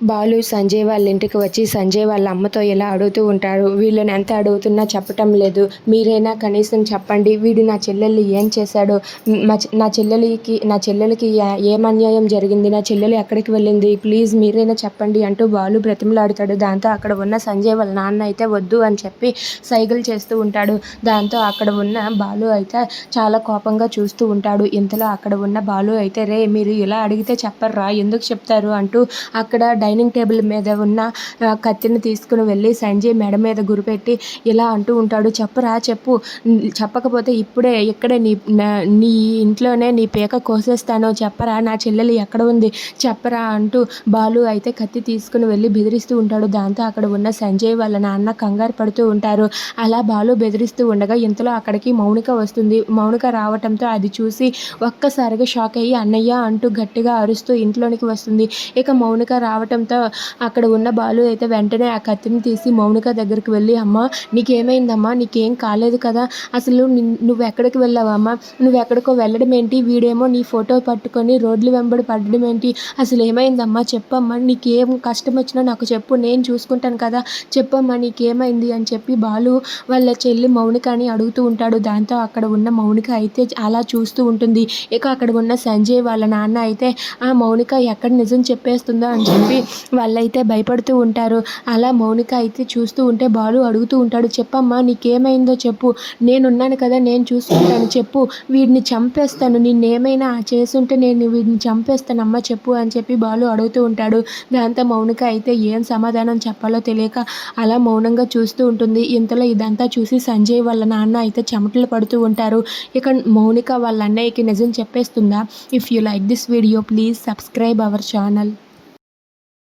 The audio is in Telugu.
బాలు సంజయ్ వాళ్ళ ఇంటికి వచ్చి సంజయ్ వాళ్ళ అమ్మతో ఇలా అడుగుతూ ఉంటారు వీళ్ళని ఎంత అడుగుతున్నా చెప్పటం లేదు. మీరైనా కనీసం చెప్పండి. వీడు నా చెల్లెలు ఏం చేశాడు? మా నా చెల్లెలికి నా చెల్లెలకి ఏం అన్యాయం జరిగింది? నా చెల్లెలు ఎక్కడికి వెళ్ళింది? ప్లీజ్ మీరైనా చెప్పండి అంటూ బాలు బ్రతిమలాడుతాడు. దాంతో అక్కడ ఉన్న సంజయ్ వాళ్ళ నాన్న అయితే వద్దు అని చెప్పి సైగలు చేస్తూ ఉంటాడు. దాంతో అక్కడ ఉన్న బాలు అయితే చాలా కోపంగా చూస్తూ ఉంటాడు. ఇంతలో అక్కడ ఉన్న బాలు అయితే రే మీరు ఇలా అడిగితే చెప్పర్రా? ఎందుకు చెప్తారు? అంటూ అక్కడ డైనింగ్ టేబుల్ మీద ఉన్న కత్తిని తీసుకుని వెళ్ళి సంజయ్ మెడ మీద గురిపెట్టి ఇలా అంటూ ఉంటాడు చెప్పరా చెప్పు. చెప్పకపోతే ఇప్పుడే ఇక్కడే నీ నీ ఇంట్లోనే నీ పీక కోసేస్తాను. చెప్పరా నా చెల్లెలు ఎక్కడ ఉంది? చెప్పరా అంటూ బాలు అయితే కత్తి తీసుకుని వెళ్ళి బెదిరిస్తూ ఉంటాడు. దాంతో అక్కడ ఉన్న సంజయ్ వాళ్ళ నాన్న కంగారు పడుతూ ఉంటారు. అలా బాలు బెదిరిస్తూ ఉండగా ఇంతలో అక్కడికి మౌనిక వస్తుంది. మౌనిక రావటంతో అది చూసి ఒక్కసారిగా షాక్ అయ్యి అన్నయ్య అంటూ గట్టిగా అరుస్తూ ఇంట్లోనికి వస్తుంది. ఇక మౌనిక రావటం రావటంతో అక్కడ ఉన్న బాలు అయితే వెంటనే ఆ కత్తిని తీసి మౌనిక దగ్గరికి వెళ్ళి అమ్మ నీకేమైందమ్మా? నీకేం కాలేదు కదా. అసలు నువ్వు ఎక్కడికి వెళ్ళావమ్మా నువ్వు ఎక్కడికో వెళ్ళడం ఏంటి? వీడేమో నీ ఫోటో పట్టుకొని రోడ్లు వెంబడి పడడం ఏంటి? అసలు ఏమైందమ్మా? చెప్పమ్మా. నీకేం కష్టం వచ్చినా నాకు చెప్పు. నేను చూసుకుంటాను కదా. చెప్పమ్మా నీకేమైంది? అని చెప్పి బాలు వాళ్ళ చెల్లి మౌనిక అని అడుగుతూ ఉంటాడు. దాంతో అక్కడ ఉన్న మౌనిక అయితే అలా చూస్తూ ఉంటుంది. ఇక అక్కడ ఉన్న సంజయ్ వాళ్ళ నాన్న అయితే ఆ మౌనిక ఎక్కడ నిజం చెప్పేస్తుందో? అని చెప్పి వాళ్ళైతే భయపడుతూ ఉంటారు. అలా మౌనిక అయితే చూస్తూ ఉంటే బాలు అడుగుతూ ఉంటాడు చెప్పమ్మా నీకేమైందో చెప్పు. నేనున్నాను కదా నేను చూసుకుంటాను. చెప్పు. వీడిని చంపేస్తాను. నిన్నేమైనా చేసుంటే నేను వీడిని చంపేస్తానమ్మా చెప్పు అని చెప్పి బాలు అడుగుతూ ఉంటాడు. దాంతో మౌనిక అయితే ఏం సమాధానం చెప్పాలో తెలియక అలా మౌనంగా చూస్తూ ఉంటుంది. ఇంతలో ఇదంతా చూసి సంజయ్ వాళ్ళ నాన్న అయితే చెమటలు పడుతూ ఉంటారు. ఇక మౌనిక వాళ్ళ అన్నయ్యకి నిజం చెప్పేస్తుందా? If you like this video please subscribe our channel